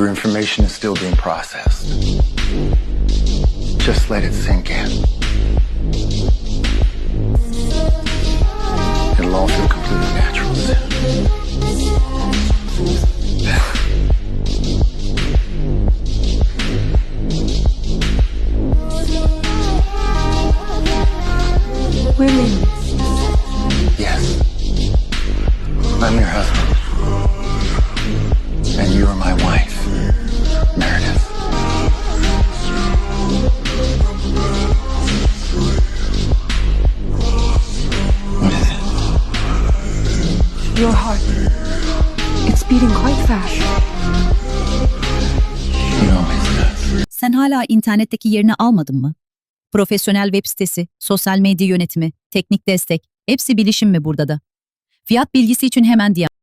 Your information is still being processed. Just let it sink in. It'll all feel completely natural soon. William, Yes. I'm your husband. Your heart. It's beating quite fast. Sen hala internetteki yerini almadın mı? Profesyonel web sitesi, sosyal medya yönetimi, teknik destek, hepsi bilişim mi burada da? Fiyat bilgisi için hemen diye